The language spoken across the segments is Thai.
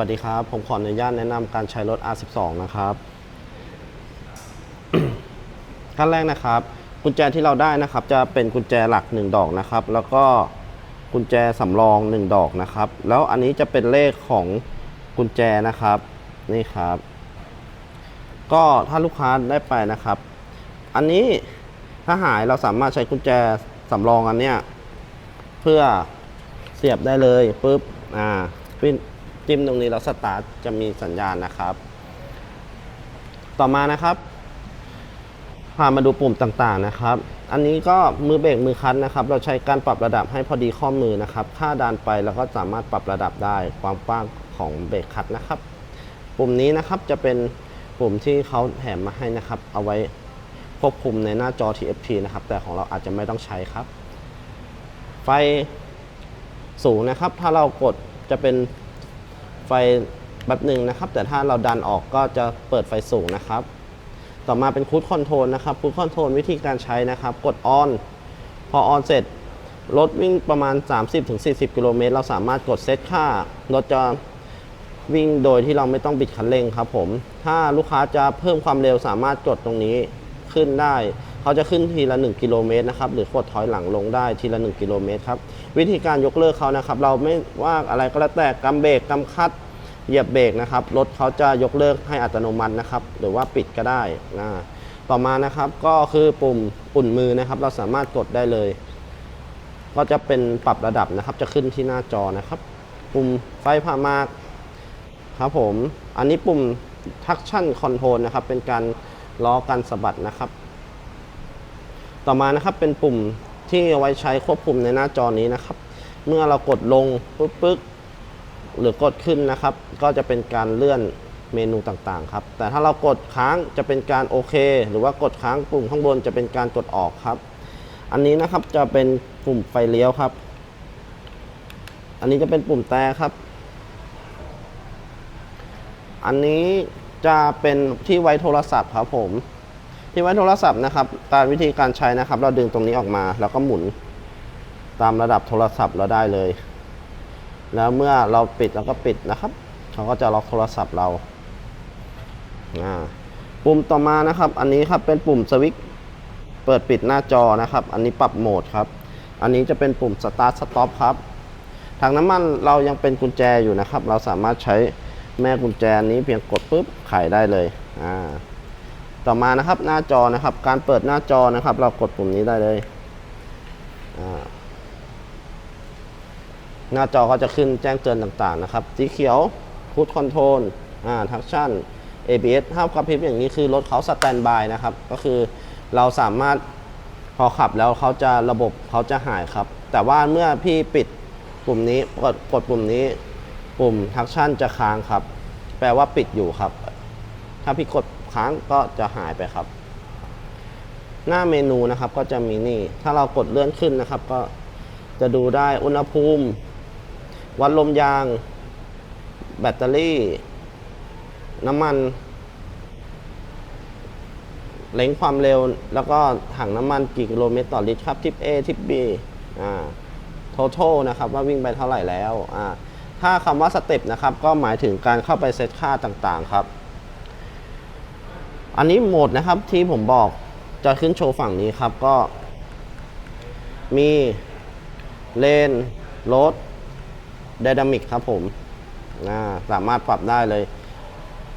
วัสดีครับ ผมขออนุญาตแนะนำการใช้รถ R12 นะครับ ขั้นแรกนะครับ กุญแจที่เราได้นะครับ จะเป็นกุญแจหลัก 1 ดอกนะครับ แล้วก็กุญแจสำรอง 1 ดอกนะครับ แล้วอันนี้จะเป็นเลขของกุญแจนะครับ นี่ครับ ก็ถ้าลูกค้าได้ไปนะครับ อันนี้ถ้าหายเราสามารถใช้กุญแจสำรองอันเนี้ยเพื่อเสียบได้เลยปุ๊บ อ่าปิ้น จิ้มตรงนี้แล้วสตาร์ทจะมีสัญญาณนะครับ ต่อมานะครับพามาดูปุ่มต่างๆนะครับ อันนี้ก็มือเบรกมือคันนะครับ เราใช้การปรับระดับให้พอดีข้อมือนะครับถ้าดันไปเราก็สามารถปรับระดับได้ความกว้างของเบรกคัดนะครับ ปุ่มนี้นะครับจะเป็นปุ่มที่เขาแถมมาให้นะครับ เอาไว้ควบคุมในหน้าจอ TFT นะครับ แต่ของเราอาจจะไม่ต้องใช้ครับ ไฟสูงนะครับ ถ้าเรากดจะเป็น ไฟแบบหนึ่งนะครับ แต่ถ้าเราดันออกก็จะเปิดไฟสูงนะครับ ต่อมาเป็นคูดคอนโทรลนะครับคูดคอนโทรลวิธีการใช้นะครับ กดออนพอออนเสร็จรถวิ่งประมาณ 30-40 กิโลเมตรเราสามารถกดเซตค่ารถจะวิ่งโดยที่เราไม่ต้องบิดคันเร่งครับผม ถ้าลูกค้าจะเพิ่มความเร็วสามารถกดตรงนี้ขึ้นได้ เขาจะขึ้นทีละ 1 กิโลเมตรนะครับหรือกดถอยหลังลงได้ทีละ 1 กิโลเมตรครับวิธีการยกเลิกเขานะครับ เราไม่ว่าอะไรก็แล้วแต่กำเบรกกำคัดเหยียบเบรกนะครับรถเขาจะยกเลิกให้อัตโนมัตินะครับ หรือว่าปิดก็ได้นะต่อมานะครับก็คือปุ่มปุ่นมือนะครับ เราสามารถกดได้เลย ก็จะเป็นปรับระดับนะครับ จะขึ้นที่หน้าจอนะครับ ปุ่มไฟผ่ามากครับผม อันนี้ปุ่ม traction control นะครับ เป็นการล้อการสะบัดนะครับ ต่อมานะครับเป็นปุ่มที่เอาไว้ใช้ควบคุมในหน้าจอนี้นะครับ เมื่อเรากดลงปึ๊บปึ๊บหรือกดขึ้นนะครับ ก็จะเป็นการเลื่อนเมนูต่างๆครับ แต่ถ้าเรากดค้างจะเป็นการโอเค หรือว่ากดค้างปุ่มข้างบนจะเป็นการกดออกครับ อันนี้นะครับจะเป็นปุ่มไฟเลี้ยวครับ อันนี้จะเป็นปุ่มแต่ครับ อันนี้จะเป็นที่ไว้โทรศัพท์ครับผม ที่ไว้โทรศัพท์นะครับการวิธีการใช้นะครับ เราดึงตรงนี้ออกมา แล้วก็หมุนตามระดับโทรศัพท์เราได้เลย แล้วเมื่อเราปิดเราก็ปิดนะครับเขาก็จะล็อกโทรศัพท์เราปุ่มต่อมานะครับ อันนี้ครับเป็นปุ่มสวิตช์เปิดปิดหน้าจอนะครับ อันนี้ปรับโหมดครับ อันนี้จะเป็นปุ่มสตาร์ทสต็อปครับทางน้ำมันเรายังเป็นกุญแจอยู่นะครับ เราสามารถใช้แม่กุญแจนี้เพียงกดปุ๊บไขได้เลยอ่า ต่อมานะครับหน้าจอนะครับ การเปิดหน้าจอนะครับ เรากดปุ่มนี้ได้เลย หน้าจอก็จะขึ้นแจ้งเตือนต่างๆนะครับ สีเขียวคูดคอนโทรลอ่าทักชั่น ABS ถ้ากระพริบอย่างนี้คือรถเขาสแตนบายนะครับ ก็คือเราสามารถพอขับแล้วเขาจะระบบเขาจะหายครับ แต่ว่าเมื่อพี่ปิดปุ่มนี้กดกดปุ่มนี้ ปุ่มทักชั่นจะค้างครับ แปลว่าปิดอยู่ครับ ถ้าพี่กด ค้างก็จะหายไปครับ หน้าเมนูนะครับก็จะมีนี่ ถ้าเรากดเลื่อนขึ้นนะครับ ก็จะดูได้อุณหภูมิ วัดลมยาง แบตเตอรี่ น้ำมันเล็งความเร็ว แล้วก็ถังน้ำมันกี่กิโลเมตรต่อลิตรครับทิป A ทิป B อ่า total นะครับว่าวิ่งไปเท่าไหร่แล้วอ่าถ้าคำว่าสเต็ปนะครับก็หมายถึงการเข้าไปเซตค่าต่างๆครับ อันนี้โหมดนะครับที่ผมบอกจะขึ้นโชว์ฝั่งนี้ครับก็ มีเลนรถไดนามิกครับผมสามารถปรับได้เลย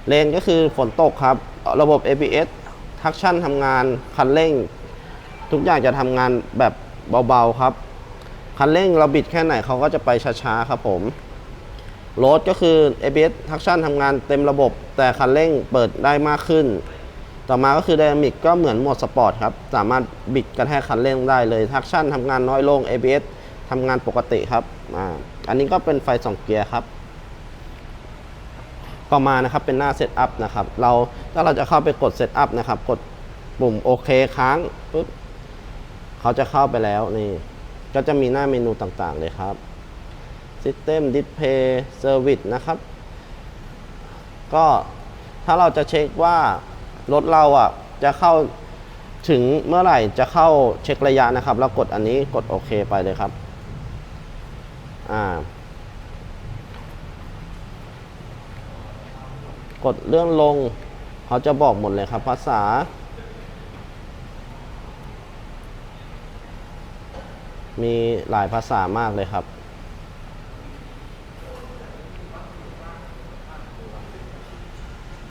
เลนก็คือฝนตกครับ ระบบ ABS ทักชั่นทำงาน คันเร่ง ทุกอย่างจะทำงานแบบเบาๆครับ คันเร่งเราบิดแค่ไหนเขาก็จะไปช้าๆครับผมรถก็คือ ABS ทักชั่นทำงานเต็มระบบ แต่คันเร่งเปิดได้มากขึ้น ต่อมาก็คือ Dynamic ก็เหมือนโหมดสปอร์ตครับ สามารถบิดกระแทกคันเร่งได้เลยทักชั่นทำงานน้อยลง ABS ทำงานปกติครับอ่าอันนี้ก็เป็นไฟสองเกียร์ครับต่อมานะครับเป็นหน้าเซตอัพนะครับ เราถ้าเราจะเข้าไปกดเซตอัพนะครับ กดปุ่มโอเคค้างปุ๊บเขาจะเข้าไปแล้วนี่ ก็จะมีหน้าเมนูต่างๆเลยครับ System Display Service นะครับ ก็ถ้าเราจะเช็คว่า รถเราอะจะเข้าถึงเมื่อไหร่จะเข้าเช็คระยะนะครับ แล้วกดอันนี้กดโอเคไปเลยครับ อ่า กดเลื่อนลง เขาจะบอกหมดเลยครับ ภาษา มีหลายภาษามากเลยครับ